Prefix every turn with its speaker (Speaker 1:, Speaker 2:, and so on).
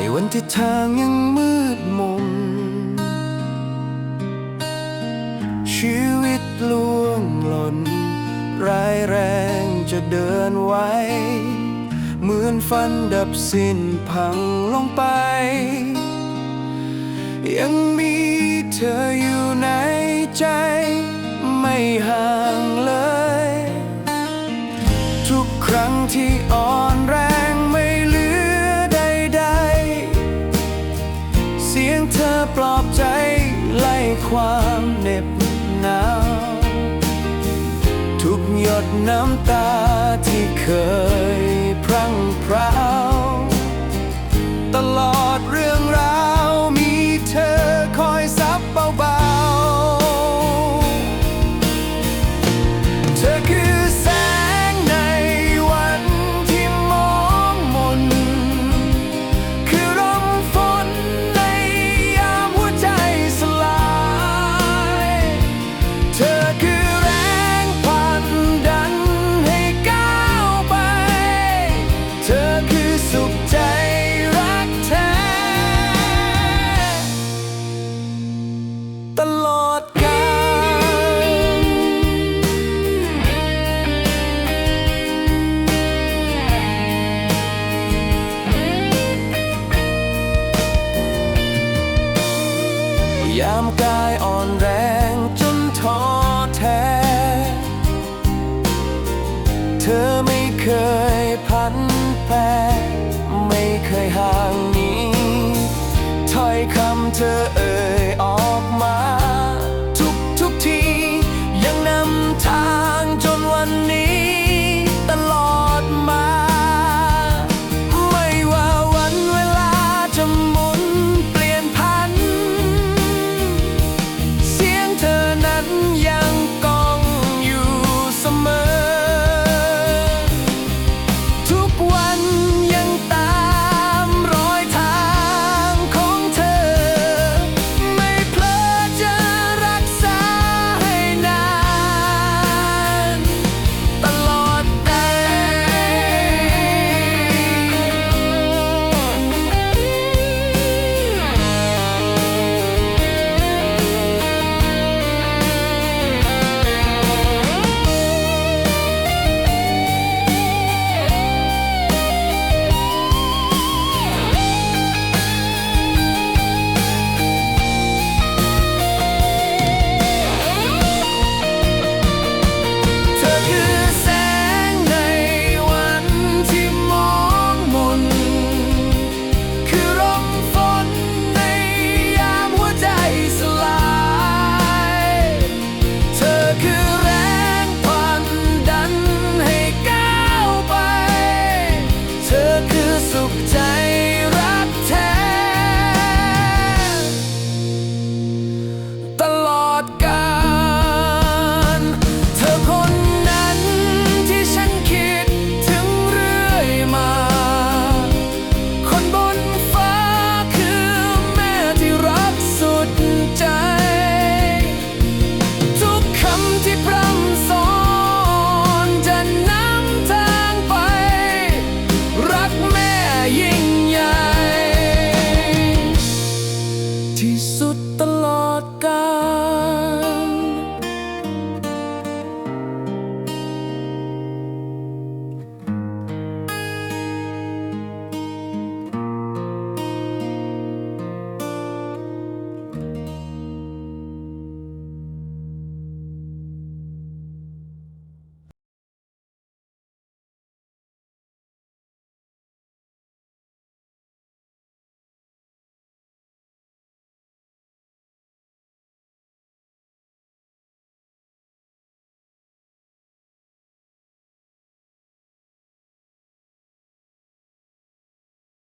Speaker 1: ในวันที่ทางยังมืดมน ชีวิตล่วงหล่นร้ายแรงจะเดินไว้ เหมือนฟันดับสิ้นพังลงไป ยังมีเธออยู่ในใจ ไม่ห่างเลย ทุกครั้งที่อ่อน เหน็บหนาวทุกหยดน้ำตาที่เคยพรั่งพราว ยามกายอ่อนแรงจนท้อแท้ เธอไม่เคยพันแปรไม่เคยห่างหนี้ถ้อยคำเธอเอ่ยออกมา